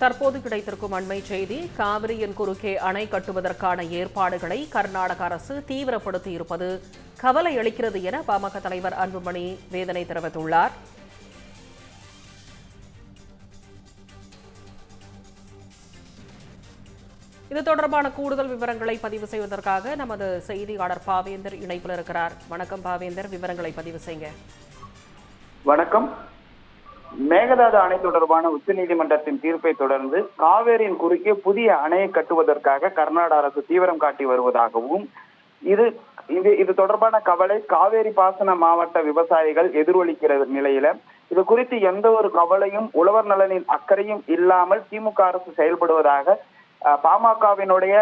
தற்போது கிடைத்திருக்கும் அண்மை செய்தி காவிரியின் குறுக்கே அணை கட்டுவதற்கான ஏற்பாடுகளை கர்நாடக அரசு தீவிரப்படுத்தி இருப்பது கவலை அளிக்கிறது என பாமக தலைவர் அன்புமணி வேதனை தெரிவித்துள்ளார். இது தொடர்பான கூடுதல் விவரங்களை பதிவு செய்வதற்காக நமது செய்தியாளர் பாவேந்தர் இணைப்பில் இருக்கிறார். வணக்கம் பாவேந்தர் விவரங்களை பதிவு செய்யுங்க வணக்கம். மேகதாது அணை தொடர்பான உச்சநீதிமன்றத்தின் தீர்ப்பை தொடர்ந்து காவேரியின் குறுக்கே புதிய அணையை கட்டுவதற்காக கர்நாடக அரசு தீவிரம் காட்டி வருவதாகவும் இது இது இது தொடர்பான கவலை காவேரி பாசன மாவட்ட விவசாயிகள் எதிரொலிக்கிற நிலையில இது குறித்து எந்த ஒரு கவலையும் உழவர் நலனின் அக்கறையும் இல்லாமல் திமுக அரசு செயல்படுவதாக அஹ், பாமகவினுடைய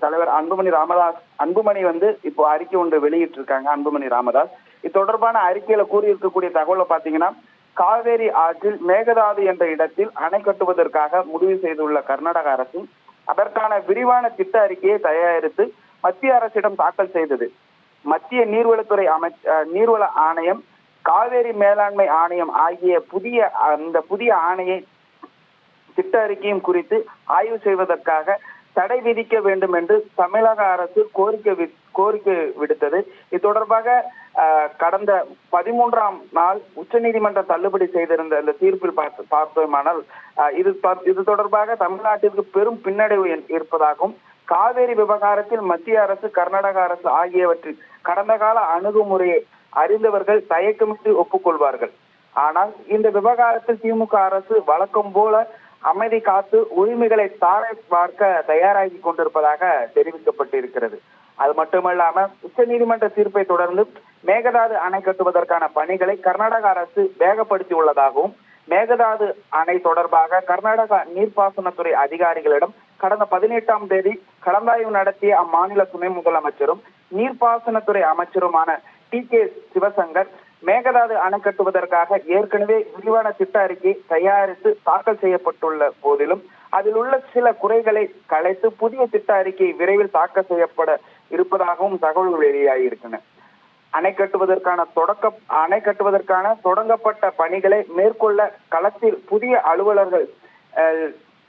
தலைவர் அன்புமணி ராமதாஸ் அன்புமணி வந்து இப்போ அறிக்கை ஒன்று வெளியிட்டிருக்காங்க அன்புமணி ராமதாஸ். இது தொடர்பான அறிக்கையில கூறியிருக்கக்கூடிய தகவலை பாத்தீங்கன்னா காவேரி ஆற்றில் மேகதாது என்ற இடத்தில் அணை கட்டுவதற்காக முடிவு செய்துள்ள கர்நாடக அரசு அதற்கான விரிவான திட்ட அறிக்கையை தயாரித்து மத்திய அரசிடம் தாக்கல் செய்தது. மத்திய நீர்வளத்துறை அமைச்ச நீர்வள ஆணையம் காவேரி மேலாண்மை ஆணையம் ஆகிய புதிய அந்த புதிய ஆணையை திட்ட அறிக்கையும் குறித்து ஆய்வு செய்வதற்காக தடை விதிக்க வேண்டும் என்று தமிழக அரசு கோரிக்கை கோரிக்கை விடுத்தது. இது தொடர்பாக கடந்த பதிமூன்றாம் நாள் உச்சநீதிமன்றம் தள்ளுபடி செய்திருந்த அந்த தீர்ப்பில் பார்த்து பார்த்தோமானால் அஹ், இது இது தொடர்பாக தமிழ்நாட்டிற்கு பெரும் பின்னடைவு என்- இருப்பதாகவும் காவேரி விவகாரத்தில் மத்திய அரசு கர்நாடக அரசு ஆகியவற்றில் கடந்த கால அணுகுமுறையை அறிந்தவர்கள் தயக்கமின்றி ஒப்புக்கொள்வார்கள். ஆனால் இந்த விவகாரத்தில் திமுக அரசு வழக்கம் போல அமைதி காத்து உரிமைகளை தாரை பார்க்க தயாராகி கொண்டிருப்பதாக தெரிவிக்கப்பட்டிருக்கிறது. அது மட்டுமல்லாம உச்சநீதிமன்ற தீர்ப்பை தொடர்ந்து மேகதாது அணை கட்டுவதற்கான பணிகளை கர்நாடக அரசு வேகப்படுத்தி உள்ளதாகவும் மேகதாது அணை தொடர்பாக கர்நாடக நீர்ப்பாசனத்துறை அதிகாரிகளிடம் கடந்த பதினெட்டாம் தேதி கலந்தாய்வு நடத்திய அம்மாநில துணை முதலமைச்சரும் நீர்ப்பாசனத்துறை அமைச்சருமான டி கே சிவசங்கர் மேகதாது அணை கட்டுவதற்காக ஏற்கனவே விரிவான திட்ட அறிக்கை தயாரித்து தாக்கல் செய்யப்பட்டுள்ள போதிலும் அதில் உள்ள சில குறைகளை கலைத்து புதிய திட்ட அறிக்கை விரைவில் தாக்கல் செய்யப்பட இருப்பதாகவும் தகவல்கள் வெளியாகியிருக்கின்றன. அணை கட்டுவதற்கான தொடக்க அணை கட்டுவதற்கான தொடங்கப்பட்ட பணிகளை மேற்கொள்ள களத்தில் புதிய அலுவலர்கள்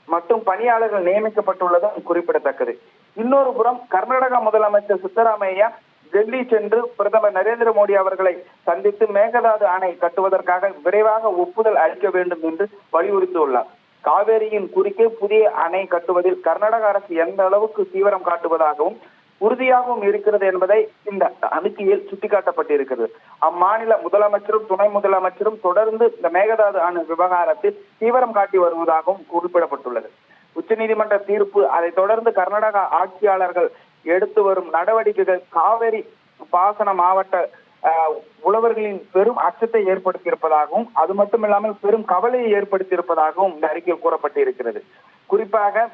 மற்றும் பணியாளர்கள் நியமிக்கப்பட்டுள்ளதும் குறிப்பிடத்தக்கது. இன்னொரு புறம் கர்நாடக முதலமைச்சர் சித்தராமையா டெல்லி சென்று பிரதமர் நரேந்திர மோடி அவர்களை சந்தித்து மேகதாது அணை கட்டுவதற்காக விரைவாக ஒப்புதல் அளிக்க வேண்டும் என்று வலியுறுத்தியுள்ளார். காவேரியின் குறுக்கே புதிய அணை கட்டுவதில் கர்நாடக அரசு எந்த அளவுக்கு தீவிரம் காட்டுவதாகவும் உறுதியாகவும் இருக்கிறது என்பதை இந்த அறிக்கையில் சுட்டிக்காட்டப்பட்டிருக்கிறது. அம்மாநில முதலமைச்சரும் துணை முதலமைச்சரும் தொடர்ந்து இந்த மேகதாது அணு விவகாரத்தில் தீவிரம் காட்டி வருவதாகவும் குறிப்பிடப்பட்டுள்ளது. உச்சநீதிமன்ற தீர்ப்பு அதை தொடர்ந்து கர்நாடக ஆட்சியாளர்கள் எடுத்து வரும் நடவடிக்கைகள் காவிரி பாசன மாவட்ட உழவர்களின் பெரும் அச்சத்தை ஏற்படுத்தியிருப்பதாகவும் அது மட்டுமில்லாமல் பெரும் கவலையை ஏற்படுத்தியிருப்பதாகவும் இந்த அறிக்கையில் கூறப்பட்டிருக்கிறது. குறிப்பாக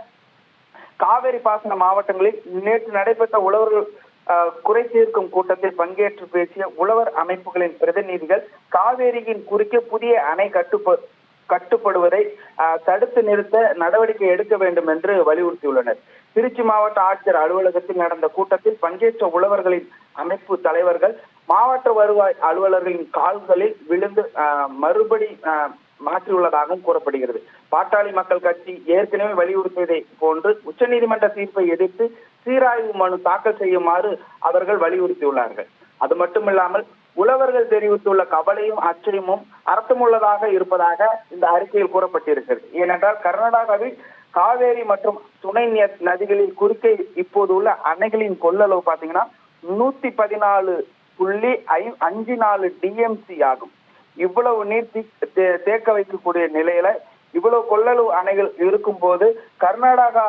காவேரி பாசன மாவட்டங்களில் நேற்று நடைபெற்ற உழவர்கள் ஆஹ், குறை தீர்க்கும் கூட்டத்தில் பங்கேற்று பேசிய உழவர் அமைப்புகளின் பிரதிநிதிகள் காவேரியின் குறுக்கே புதிய அணை கட்டுப்ப கட்டுப்படுவதை தடுத்து நிறுத்த நடவடிக்கை எடுக்க வேண்டும் என்று வலியுறுத்தியுள்ளனர். திருச்சி மாவட்ட ஆட்சியர் அலுவலகத்தில் நடந்த கூட்டத்தில் பங்கேற்ற உழவர்களின் அமைப்பு தலைவர்கள் மாவட்ட வருவாய் அலுவலர்களின் கால்களில் விழுந்து மறுபடி மாற்றியுள்ளதாகவும் கூறப்படுகிறது. பாட்டாளி மக்கள் கட்சி ஏற்கனவே வலியுறுத்தியதை போன்று உச்சநீதிமன்ற தீர்ப்பை எதிர்த்து சீராய்வு மனு தாக்கல் செய்யுமாறு அவர்கள் வலியுறுத்தியுள்ளார்கள். அது மட்டுமில்லாமல் உழவர்கள் தெரிவித்துள்ள கவலையும் அச்சரியமும் அர்த்தமுள்ளதாக இருப்பதாக இந்த அறிக்கையில் கூறப்பட்டிருக்கிறது. ஏனென்றால் கர்நாடகாவில் காவேரி மற்றும் துணை நதிகளில் குறுக்கே இப்போது உள்ள அணைகளின் கொள்ளளவு பாத்தீங்கன்னா நூத்தி பதினாலு புள்ளி ஐ அஞ்சு நாலு டிஎம்சி ஆகும். இவ்வளவு நீர் தே- தேக்க வைக்கக்கூடிய நிலையில இவ்வளவு கொள்ளளவு அணைகள் இருக்கும்போது கர்நாடகா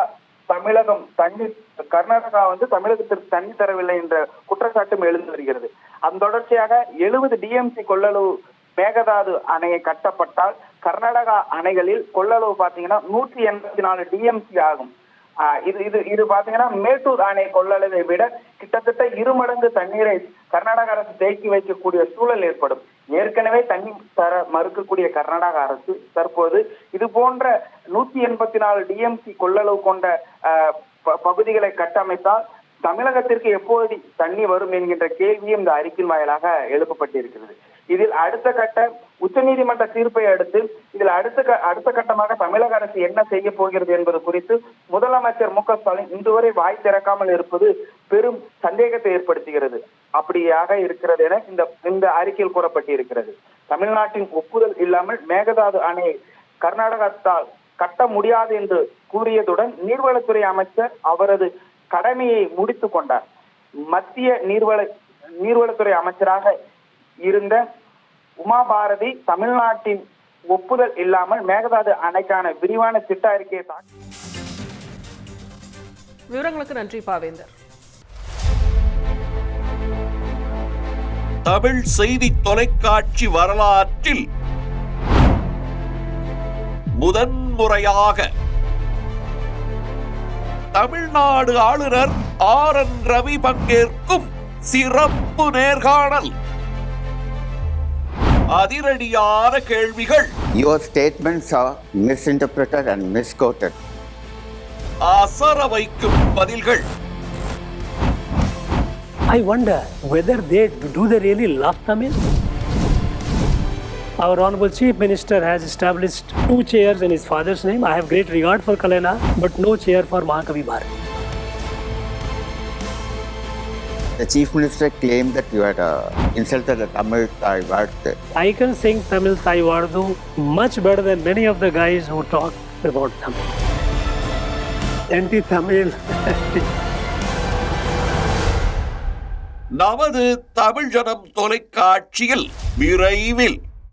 தமிழகம் தண்ணி கர்நாடகா வந்து தமிழகத்திற்கு தண்ணி தரவில்லை என்ற குற்றச்சாட்டும் எழுந்து வருகிறது. அதன் தொடர்ச்சியாக எழுபது டிஎம்சி கொள்ளளவு மேகதாது அணையை கட்டப்பட்டால் கர்நாடகா அணைகளில் கொள்ளளவு பாத்தீங்கன்னா நூற்றி எண்பத்தி நாலு டிஎம்சி ஆகும். இது இது இது பாத்தீங்கன்னா மேட்டூர் அணை கொள்ளளவை விட கிட்டத்தட்ட இரு மடங்கு தண்ணீரை கர்நாடக அரசு தேக்கி வைக்கக்கூடிய சூழல் ஏற்படும். ஏற்கனவே தண்ணி தர மறுக்கக்கூடிய கர்நாடக அரசு தற்போது இது போன்ற நூத்தி எண்பத்தி நாலு டிஎம்சி கொள்ளளவு கொண்ட ஆஹ், ப- பகுதிகளை கட்டமைத்தால் தமிழகத்திற்கு எப்போது தண்ணி வரும் என்கின்ற கேள்வியும் இந்த அறிக்கையின் வாயிலாக எழுப்பப்பட்டிருக்கிறது. இதில் அடுத்த கட்ட உச்சநீதிமன்ற தீர்ப்பை அடுத்து இதில் அடுத்த க- அடுத்த கட்டமாக தமிழக அரசு என்ன செய்ய போகிறது என்பது குறித்து முதலமைச்சர் மு க ஸ்டாலின் இன்று வரை வாய் திறக்காமல் இருப்பது பெரும் சந்தேகத்தை ஏற்படுத்துகிறது. அப்படியாக இருக்கிறது என இந்த இந்த அறிக்கையில் கூறப்பட்டிருக்கிறது. தமிழ்நாட்டின் ஒப்புதல் இல்லாமல் மேகதாது அணையை கர்நாடகத்தால் கட்ட முடியாது என்று கூறியதுடன் நீர்வளத்துறை அமைச்சர் அவரது கடமையை முடித்துக் கொண்டார். மத்திய நீர்வள நீர்வளத்துறை அமைச்சராக இருந்த உமா பாரதி தமிழ்நாட்டின் ஒப்புதல் இல்லாமல் மேகதாது அணைக்கான விரிவான திட்ட அறிக்கையை விவரங்களுக்கு நன்றி பாவேந்தர். தமிழ் செய்தி தொலைக்காட்சி வரலாற்றில் முதன்முறையாக தமிழ்நாடு ஆளுநர் ஆர் என் ரவி பங்கேற்கும் சிறப்பு நேர்காணல். அதிரடியான கேள்விகள் Your statements are misinterpreted and misquoted. அசர வைக்கும் பதில்கள் I wonder whether they do they really love Tamil? Our Honorable Chief Minister has established two chairs in his father's name. I have great regard for Kalena, but no chair for Mahakavi Bharat. The Chief Minister claimed that you had uh, insulted the Tamil Thai word. I can sing Tamil Thai Vardu much better than many of the guys who talk about Tamil. Anti-Tamil. நமது தமிழ் ஜனம் தொலைக்காட்சியில் விரைவில்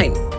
9.